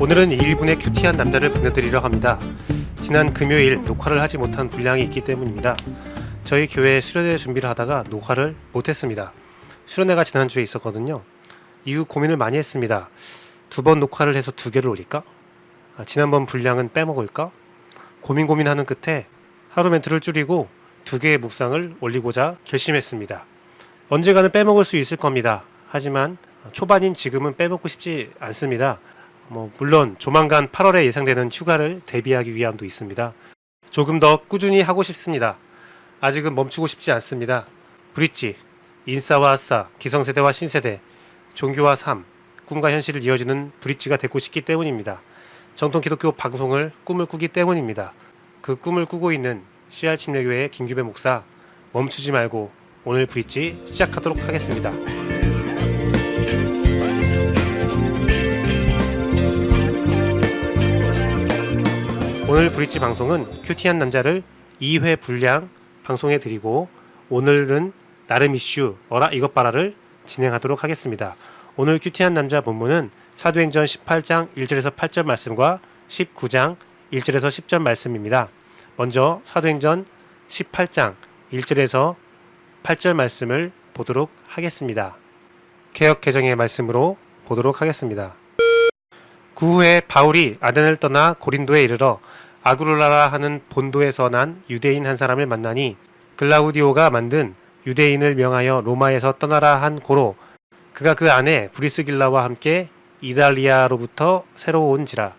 오늘은 1분의 큐티한 남자를 보내드리려 합니다. 지난 금요일 녹화를 하지 못한 분량이 있기 때문입니다. 저희 교회 수련회 준비를 하다가 녹화를 못했습니다. 수련회가 지난주에 있었거든요. 이후 고민을 많이 했습니다. 두 번 녹화를 해서 두 개를 올릴까? 아, 지난번 분량은 빼먹을까? 고민 고민하는 끝에 하루 멘트를 줄이고 두 개의 묵상을 올리고자 결심했습니다. 언젠가는 빼먹을 수 있을 겁니다. 하지만 초반인 지금은 빼먹고 싶지 않습니다. 뭐 물론 조만간 8월에 예상되는 휴가를 대비하기 위함도 있습니다. 조금 더 꾸준히 하고 싶습니다. 아직은 멈추고 싶지 않습니다. 브릿지, 인싸와 아싸, 기성세대와 신세대, 종교와 삶, 꿈과 현실을 이어주는 브릿지가 되고 싶기 때문입니다. 정통 기독교 방송을 꿈을 꾸기 때문입니다. 그 꿈을 꾸고 있는 CR 침례교회 김규배 목사 멈추지 말고 오늘 브릿지 시작하도록 하겠습니다. 오늘 브릿지 방송은 큐티한 남자를 2회 분량 방송해 드리고 오늘은 나름 이슈 어라 이것 봐라를 진행하도록 하겠습니다. 오늘 큐티한 남자 본문은 사도행전 18장 1절에서 8절 말씀과 19장 1절에서 10절 말씀입니다. 먼저 사도행전 18장 1절에서 8절 말씀을 보도록 하겠습니다. 개혁 개정의 말씀으로 보도록 하겠습니다. 그 후에 바울이 아덴을 떠나 고린도에 이르러 아그룰라라 하는 본도에서 난 유대인 한 사람을 만나니 글라우디오가 만든 유대인을 명하여 로마에서 떠나라 한 고로 그가 그 안에 브리스길라와 함께 이달리아로부터 새로 온지라.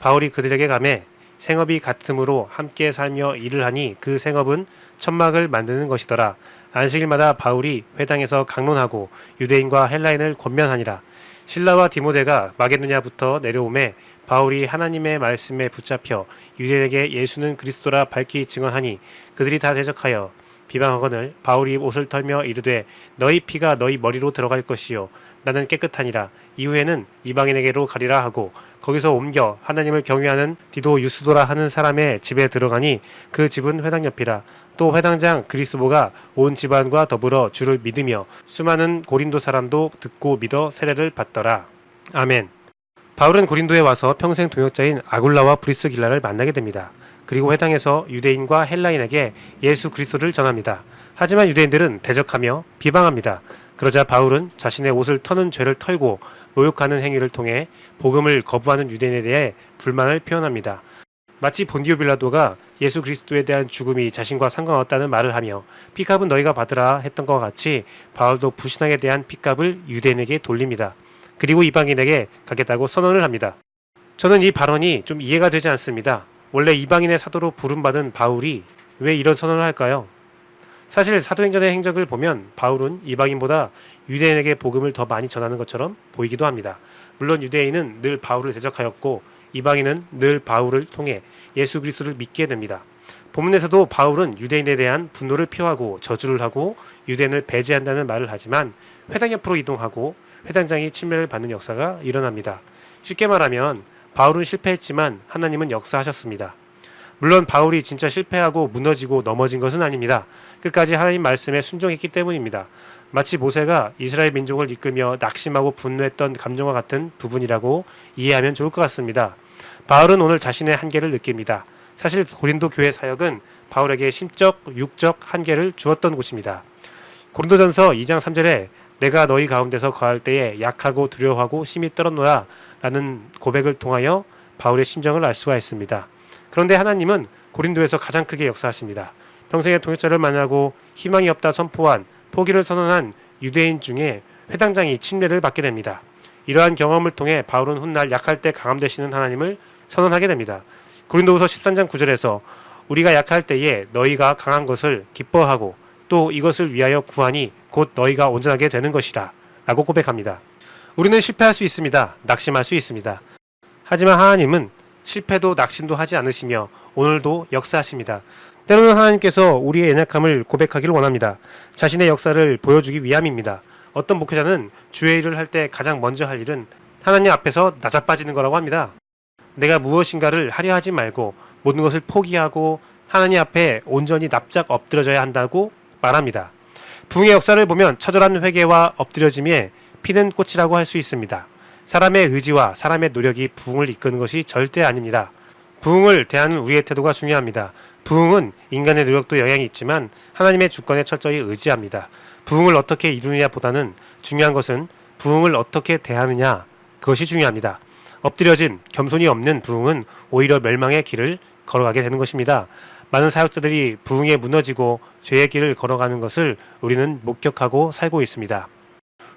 바울이 그들에게 가매 생업이 같음으로 함께 살며 일을 하니 그 생업은 천막을 만드는 것이더라. 안식일마다 바울이 회당에서 강론하고 유대인과 헬라인을 권면하니라. 신라와 디모데가 마게도냐부터 내려오매 바울이 하나님의 말씀에 붙잡혀 유대인에게 예수는 그리스도라 밝히 증언하니 그들이 다 대적하여 비방하거늘 바울이 옷을 털며 이르되 너희 피가 너희 머리로 들어갈 것이요. 나는 깨끗하니라. 이후에는 이방인에게로 가리라 하고 거기서 옮겨 하나님을 경외하는 디도 유스도라 하는 사람의 집에 들어가니 그 집은 회당 옆이라. 또 회당장 그리스보가 온 집안과 더불어 주를 믿으며 수많은 고린도 사람도 듣고 믿어 세례를 받더라. 아멘 바울은 고린도에 와서 평생 동역자인 아굴라와 브리스길라를 만나게 됩니다. 그리고 회당에서 유대인과 헬라인에게 예수 그리스도를 전합니다. 하지만 유대인들은 대적하며 비방합니다. 그러자 바울은 자신의 옷을 터는 죄를 털고 모욕하는 행위를 통해 복음을 거부하는 유대인에 대해 불만을 표현합니다. 마치 본디오 빌라도가 예수 그리스도에 대한 죽음이 자신과 상관없다는 말을 하며 피값은 너희가 받으라 했던 것 같이 바울도 불신앙에 대한 피값을 유대인에게 돌립니다. 그리고 이방인에게 가겠다고 선언을 합니다. 저는 이 발언이 좀 이해가 되지 않습니다. 원래 이방인의 사도로 부름받은 바울이 왜 이런 선언을 할까요? 사실 사도행전의 행적을 보면 바울은 이방인보다 유대인에게 복음을 더 많이 전하는 것처럼 보이기도 합니다. 물론 유대인은 늘 바울을 대적하였고 이방인은 늘 바울을 통해 예수 그리스도를 믿게 됩니다. 본문에서도 바울은 유대인에 대한 분노를 표하고 저주를 하고 유대인을 배제한다는 말을 하지만 회당 옆으로 이동하고 회당장이 침례를 받는 역사가 일어납니다. 쉽게 말하면 바울은 실패했지만 하나님은 역사하셨습니다. 물론 바울이 진짜 실패하고 무너지고 넘어진 것은 아닙니다. 끝까지 하나님 말씀에 순종했기 때문입니다. 마치 모세가 이스라엘 민족을 이끌며 낙심하고 분노했던 감정과 같은 부분이라고 이해하면 좋을 것 같습니다. 바울은 오늘 자신의 한계를 느낍니다. 사실 고린도 교회 사역은 바울에게 심적, 육적 한계를 주었던 곳입니다. 고린도전서 2장 3절에 내가 너희 가운데서 거할 때에 약하고 두려워하고 심히 떨었노라 라는 고백을 통하여 바울의 심정을 알 수가 있습니다. 그런데 하나님은 고린도에서 가장 크게 역사하십니다. 평생의 통역자를 만나고 희망이 없다 선포한 포기를 선언한 유대인 중에 회당장이 침례를 받게 됩니다. 이러한 경험을 통해 바울은 훗날 약할 때 강함 되시는 하나님을 선언하게 됩니다. 고린도후서 13장 9절에서 우리가 약할 때에 너희가 강한 것을 기뻐하고 또 이것을 위하여 구하니 곧 너희가 온전하게 되는 것이라 라고 고백합니다. 우리는 실패할 수 있습니다. 낙심할 수 있습니다. 하지만 하나님은 실패도 낙심도 하지 않으시며 오늘도 역사하십니다. 때로는 하나님께서 우리의 연약함을 고백하기를 원합니다. 자신의 역사를 보여주기 위함입니다. 어떤 목회자는 주의 일을 할 때 가장 먼저 할 일은 하나님 앞에서 낮아빠지는 거라고 합니다. 내가 무엇인가를 하려 하지 말고 모든 것을 포기하고 하나님 앞에 온전히 납작 엎드려져야 한다고 말합니다. 부흥의 역사를 보면 처절한 회개와 엎드려짐에 피는 꽃이라고 할 수 있습니다. 사람의 의지와 사람의 노력이 부흥을 이끄는 것이 절대 아닙니다. 부흥을 대하는 우리의 태도가 중요합니다. 부흥은 인간의 노력도 영향이 있지만 하나님의 주권에 철저히 의지합니다. 부흥을 어떻게 이루느냐 보다는 중요한 것은 부흥을 어떻게 대하느냐 그것이 중요합니다. 엎드려진 겸손이 없는 부흥은 오히려 멸망의 길을 걸어가게 되는 것입니다. 많은 사역자들이 부흥에 무너지고 죄의 길을 걸어가는 것을 우리는 목격하고 살고 있습니다.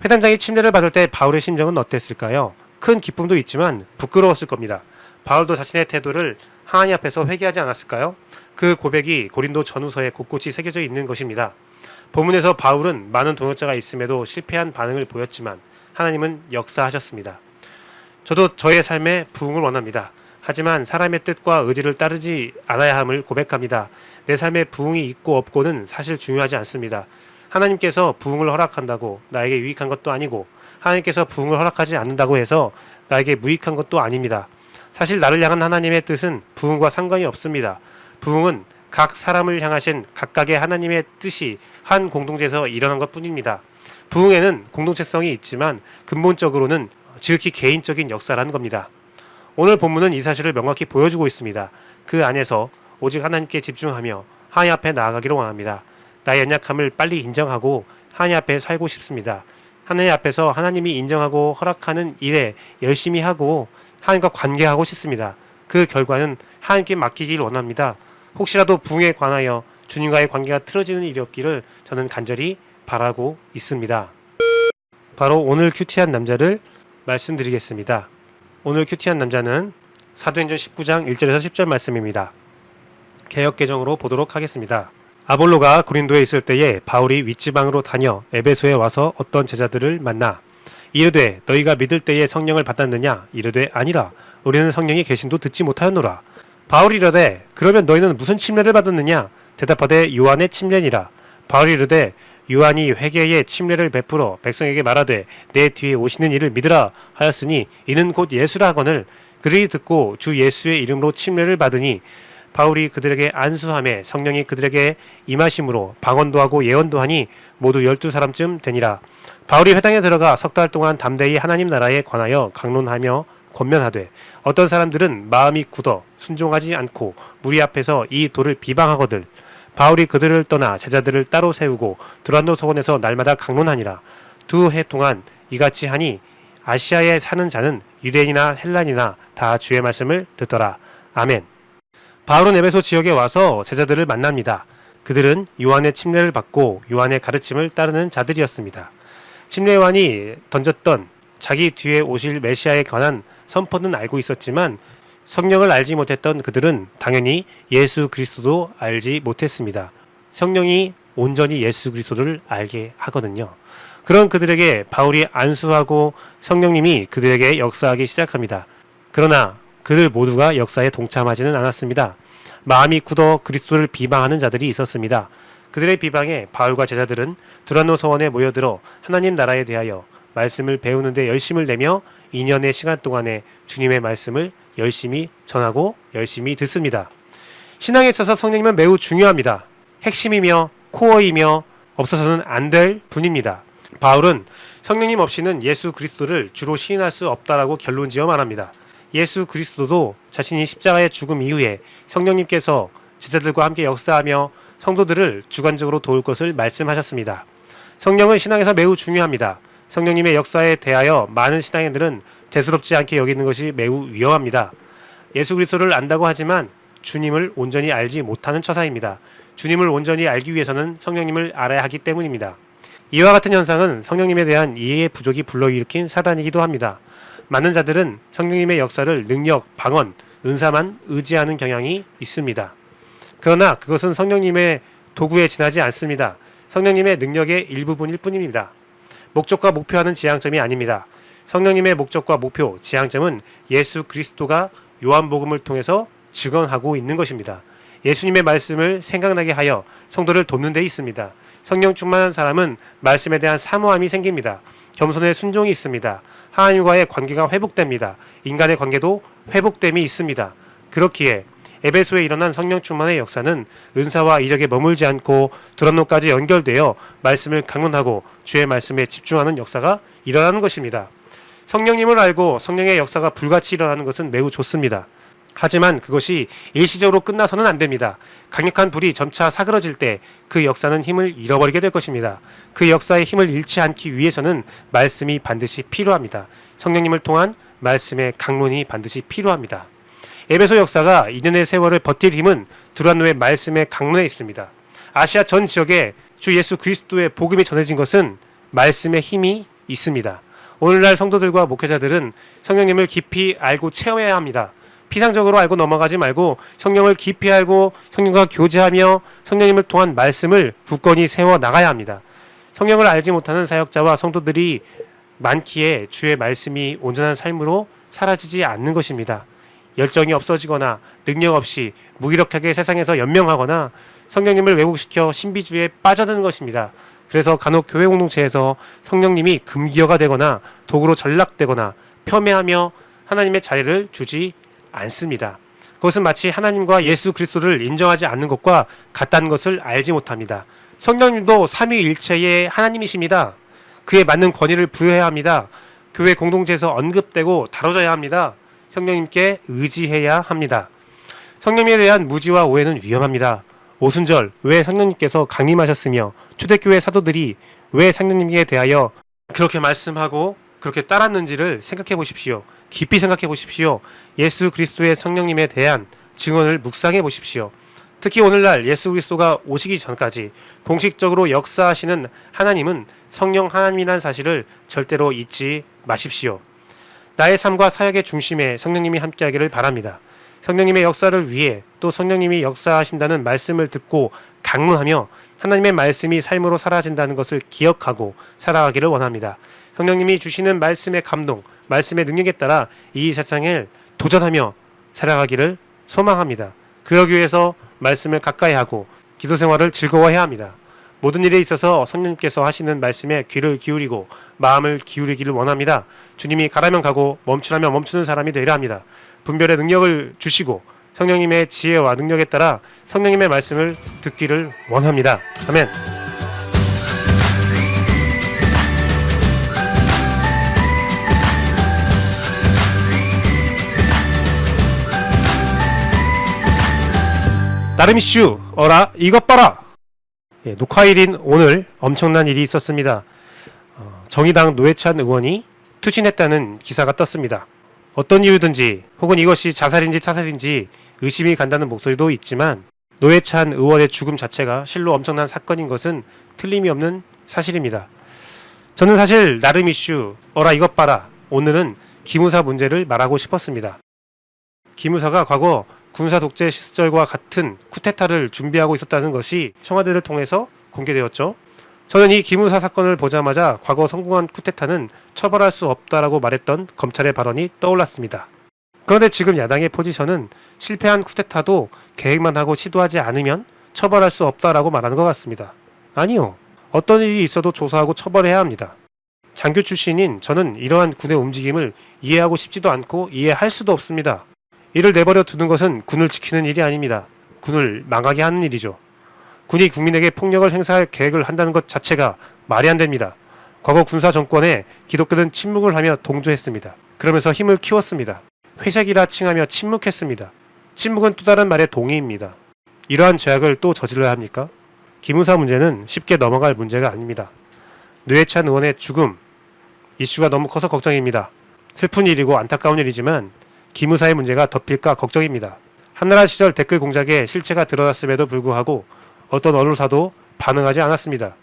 회단장이 침례를 받을 때 바울의 심정은 어땠을까요? 큰 기쁨도 있지만 부끄러웠을 겁니다. 바울도 자신의 태도를 하나님 앞에서 회개하지 않았을까요? 그 고백이 고린도 전후서에 곳곳이 새겨져 있는 것입니다. 본문에서 바울은 많은 동역자가 있음에도 실패한 반응을 보였지만 하나님은 역사하셨습니다. 저도 저의 삶에 부흥을 원합니다. 하지만 사람의 뜻과 의지를 따르지 않아야 함을 고백합니다. 내 삶에 부흥이 있고 없고는 사실 중요하지 않습니다. 하나님께서 부흥을 허락한다고 나에게 유익한 것도 아니고 하나님께서 부흥을 허락하지 않는다고 해서 나에게 무익한 것도 아닙니다. 사실 나를 향한 하나님의 뜻은 부흥과 상관이 없습니다. 부흥은 각 사람을 향하신 각각의 하나님의 뜻이 한 공동체에서 일어난 것 뿐입니다. 부흥에는 공동체성이 있지만 근본적으로는 지극히 개인적인 역사라는 겁니다. 오늘 본문은 이 사실을 명확히 보여주고 있습니다. 그 안에서 오직 하나님께 집중하며 하나님 앞에 나아가기를 원합니다. 나의 연약함을 빨리 인정하고 하나님 앞에 살고 싶습니다. 하나님 앞에서 하나님이 인정하고 허락하는 일에 열심히 하고 하나님과 관계하고 싶습니다. 그 결과는 하나님께 맡기길 원합니다. 혹시라도 부흥에 관하여 주님과의 관계가 틀어지는 일이 없기를 저는 간절히 바라고 있습니다. 바로 오늘 큐티한 남자를 말씀드리겠습니다. 오늘 큐티한 남자는 사도행전 19장 1절에서 10절 말씀입니다. 개혁 개정으로 보도록 하겠습니다. 아볼로가 고린도에 있을 때에 바울이 윗지방으로 다녀 에베소에 와서 어떤 제자들을 만나 이르되 너희가 믿을 때에 성령을 받았느냐 이르되 아니라 우리는 성령이 계신도 듣지 못하였노라 바울이 이르되 그러면 너희는 무슨 침례를 받았느냐 대답하되 요한의 침례니라 바울이 이르되 요한이 회개의 침례를 베풀어 백성에게 말하되 내 뒤에 오시는 이를 믿으라 하였으니 이는 곧 예수라 하거늘 그들이 듣고 주 예수의 이름으로 침례를 받으니 바울이 그들에게 안수함에 성령이 그들에게 임하심으로 방언도 하고 예언도 하니 모두 열두 사람쯤 되니라. 바울이 회당에 들어가 석 달 동안 담대히 하나님 나라에 관하여 강론하며 권면하되 어떤 사람들은 마음이 굳어 순종하지 않고 무리 앞에서 이 돌을 비방하거들 바울이 그들을 떠나 제자들을 따로 세우고 두란노 서원에서 날마다 강론하니라. 두 해 동안 이같이 하니 아시아에 사는 자는 유대인이나 헬란이나 다 주의 말씀을 듣더라. 아멘. 바울은 에베소 지역에 와서 제자들을 만납니다. 그들은 요한의 침례를 받고 요한의 가르침을 따르는 자들이었습니다. 침례 요한이 던졌던 자기 뒤에 오실 메시아에 관한 선포는 알고 있었지만 성령을 알지 못했던 그들은 당연히 예수 그리스도도 알지 못했습니다. 성령이 온전히 예수 그리스도를 알게 하거든요. 그런 그들에게 바울이 안수하고 성령님이 그들에게 역사하기 시작합니다. 그러나 그들 모두가 역사에 동참하지는 않았습니다. 마음이 굳어 그리스도를 비방하는 자들이 있었습니다. 그들의 비방에 바울과 제자들은 두란노 서원에 모여들어 하나님 나라에 대하여 말씀을 배우는데 열심을 내며 2년의 시간 동안에 주님의 말씀을 열심히 전하고 열심히 듣습니다. 신앙에 있어서 성령님은 매우 중요합니다. 핵심이며 코어이며 없어서는 안 될 분입니다. 바울은 성령님 없이는 예수 그리스도를 주로 시인할 수 없다라고 결론지어 말합니다. 예수 그리스도도 자신이 십자가의 죽음 이후에 성령님께서 제자들과 함께 역사하며 성도들을 주관적으로 도울 것을 말씀하셨습니다. 성령은 신앙에서 매우 중요합니다. 성령님의 역사에 대하여 많은 신앙인들은 대수롭지 않게 여기는 것이 매우 위험합니다. 예수 그리스도를 안다고 하지만 주님을 온전히 알지 못하는 처사입니다. 주님을 온전히 알기 위해서는 성령님을 알아야 하기 때문입니다. 이와 같은 현상은 성령님에 대한 이해의 부족이 불러일으킨 사단이기도 합니다. 많은 자들은 성령님의 역사를 능력, 방언, 은사만 의지하는 경향이 있습니다. 그러나 그것은 성령님의 도구에 지나지 않습니다. 성령님의 능력의 일부분일 뿐입니다. 목적과 목표하는 지향점이 아닙니다. 성령님의 목적과 목표, 지향점은 예수 그리스도가 요한복음을 통해서 증언하고 있는 것입니다. 예수님의 말씀을 생각나게 하여 성도를 돕는 데 있습니다. 성령 충만한 사람은 말씀에 대한 사모함이 생깁니다. 겸손의 순종이 있습니다. 하나님과의 관계가 회복됩니다. 인간의 관계도 회복됨이 있습니다. 그렇기에 에베소에 일어난 성령 충만의 역사는 은사와 이적에 머물지 않고 두란노까지 연결되어 말씀을 강론하고 주의 말씀에 집중하는 역사가 일어나는 것입니다. 성령님을 알고 성령의 역사가 불같이 일어나는 것은 매우 좋습니다. 하지만 그것이 일시적으로 끝나서는 안 됩니다. 강력한 불이 점차 사그러질 때 그 역사는 힘을 잃어버리게 될 것입니다. 그 역사의 힘을 잃지 않기 위해서는 말씀이 반드시 필요합니다. 성령님을 통한 말씀의 강론이 반드시 필요합니다. 에베소 역사가 2년의 세월을 버틸 힘은 두란노의 말씀의 강론에 있습니다. 아시아 전 지역에 주 예수 그리스도의 복음이 전해진 것은 말씀의 힘이 있습니다. 오늘날 성도들과 목회자들은 성령님을 깊이 알고 체험해야 합니다. 피상적으로 알고 넘어가지 말고 성령을 깊이 알고 성령과 교제하며 성령님을 통한 말씀을 굳건히 세워 나가야 합니다. 성령을 알지 못하는 사역자와 성도들이 많기에 주의 말씀이 온전한 삶으로 사라지지 않는 것입니다. 열정이 없어지거나 능력 없이 무기력하게 세상에서 연명하거나 성령님을 왜곡시켜 신비주의에 빠져드는 것입니다. 그래서 간혹 교회 공동체에서 성령님이 금기어가 되거나 도구로 전락되거나 폄훼하며 하나님의 자리를 주지 않습니다. 그것은 마치 하나님과 예수 그리스도를 인정하지 않는 것과 같다는 것을 알지 못합니다. 성령님도 삼위일체의 하나님이십니다. 그에 맞는 권위를 부여해야 합니다. 교회 공동체에서 언급되고 다뤄져야 합니다. 성령님께 의지해야 합니다. 성령님에 대한 무지와 오해는 위험합니다. 오순절 왜 성령님께서 강림하셨으며 초대교회 사도들이 왜 성령님에 대하여 그렇게 말씀하고 그렇게 따랐는지를 생각해 보십시오. 깊이 생각해 보십시오. 예수 그리스도의 성령님에 대한 증언을 묵상해 보십시오. 특히 오늘날 예수 그리스도가 오시기 전까지 공식적으로 역사하시는 하나님은 성령 하나님이라는 사실을 절대로 잊지 마십시오. 나의 삶과 사역의 중심에 성령님이 함께하기를 바랍니다. 성령님의 역사를 위해 또 성령님이 역사하신다는 말씀을 듣고 강론하며 하나님의 말씀이 삶으로 사라진다는 것을 기억하고 살아가기를 원합니다. 성령님이 주시는 말씀의 감동, 말씀의 능력에 따라 이 세상을 도전하며 살아가기를 소망합니다. 그러기 위해서 말씀을 가까이 하고 기도 생활을 즐거워해야 합니다. 모든 일에 있어서 성령님께서 하시는 말씀에 귀를 기울이고 마음을 기울이기를 원합니다. 주님이 가라면 가고 멈추라면 멈추는 사람이 되려 합니다. 분별의 능력을 주시고 성령님의 지혜와 능력에 따라 성령님의 말씀을 듣기를 원합니다. 아멘. 나름 이슈 어라 이것 봐라 예, 녹화일인 오늘 엄청난 일이 있었습니다. 어, 정의당 노회찬 의원이 투신했다는 기사가 떴습니다. 어떤 이유든지 혹은 이것이 자살인지 타살인지 의심이 간다는 목소리도 있지만 노회찬 의원의 죽음 자체가 실로 엄청난 사건인 것은 틀림이 없는 사실입니다. 저는 사실 나름 이슈 어라 이것 봐라 오늘은 기무사 문제를 말하고 싶었습니다. 기무사가 과거 군사 독재 시절과 같은 쿠데타를 준비하고 있었다는 것이 청와대를 통해서 공개되었죠. 저는 이 기무사 사건을 보자마자 과거 성공한 쿠데타는 처벌할 수 없다라고 말했던 검찰의 발언이 떠올랐습니다. 그런데 지금 야당의 포지션은 실패한 쿠데타도 계획만 하고 시도하지 않으면 처벌할 수 없다라고 말하는 것 같습니다. 아니요. 어떤 일이 있어도 조사하고 처벌해야 합니다. 장교 출신인 저는 이러한 군의 움직임을 이해하고 싶지도 않고 이해할 수도 없습니다. 이를 내버려 두는 것은 군을 지키는 일이 아닙니다. 군을 망하게 하는 일이죠. 군이 국민에게 폭력을 행사할 계획을 한다는 것 자체가 말이 안 됩니다. 과거 군사 정권에 기독교는 침묵을 하며 동조했습니다. 그러면서 힘을 키웠습니다. 회색이라 칭하며 침묵했습니다. 침묵은 또 다른 말의 동의입니다. 이러한 죄악을 또 저질러야 합니까? 기무사 문제는 쉽게 넘어갈 문제가 아닙니다. 뇌찬 의원의 죽음 이슈가 너무 커서 걱정입니다. 슬픈 일이고 안타까운 일이지만 기무사의 문제가 덮일까 걱정입니다. 한나라 시절 댓글 공작에 실체가 드러났음에도 불구하고 어떤 언론사도 반응하지 않았습니다.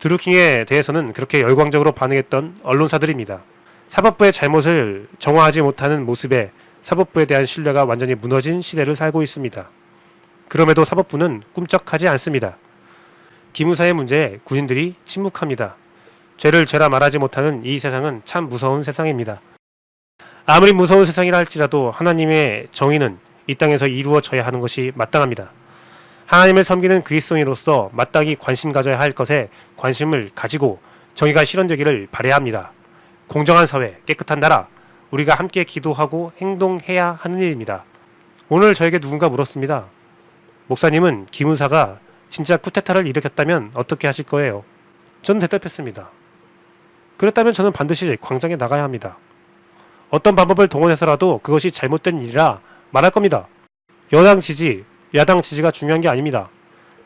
드루킹에 대해서는 그렇게 열광적으로 반응했던 언론사들입니다. 사법부의 잘못을 정화하지 못하는 모습에 사법부에 대한 신뢰가 완전히 무너진 시대를 살고 있습니다. 그럼에도 사법부는 꿈쩍하지 않습니다. 기무사의 문제에 군인들이 침묵합니다. 죄를 죄라 말하지 못하는 이 세상은 참 무서운 세상입니다. 아무리 무서운 세상이라 할지라도 하나님의 정의는 이 땅에서 이루어져야 하는 것이 마땅합니다. 하나님을 섬기는 그리스도인으로서 마땅히 관심 가져야 할 것에 관심을 가지고 정의가 실현되기를 바라야 합니다. 공정한 사회, 깨끗한 나라, 우리가 함께 기도하고 행동해야 하는 일입니다. 오늘 저에게 누군가 물었습니다. 목사님은 기무사가 진짜 쿠데타를 일으켰다면 어떻게 하실 거예요? 저는 대답했습니다. 그랬다면 저는 반드시 광장에 나가야 합니다. 어떤 방법을 동원해서라도 그것이 잘못된 일이라 말할 겁니다. 여당 지지, 야당 지지가 중요한 게 아닙니다.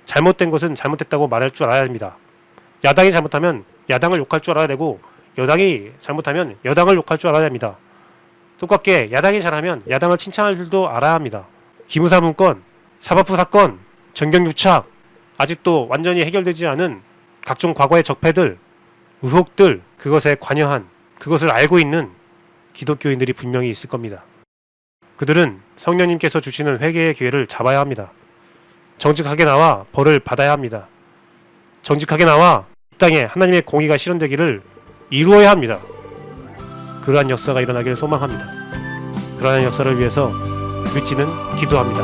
잘못된 것은 잘못됐다고 말할 줄 알아야 합니다. 야당이 잘못하면 야당을 욕할 줄 알아야 되고 여당이 잘못하면 여당을 욕할 줄 알아야 합니다. 똑같게 야당이 잘하면 야당을 칭찬할 줄도 알아야 합니다. 기무사 문건, 사법부 사건, 정경유착, 아직도 완전히 해결되지 않은 각종 과거의 적폐들, 의혹들, 그것에 관여한, 그것을 알고 있는 기독교인들이 분명히 있을 겁니다. 그들은 성령님께서 주시는 회개의 기회를 잡아야 합니다. 정직하게 나와 벌을 받아야 합니다. 정직하게 나와 이 땅에 하나님의 공의가 실현되기를 이루어야 합니다. 그러한 역사가 일어나기를 소망합니다. 그러한 역사를 위해서 뮤지는 기도합니다.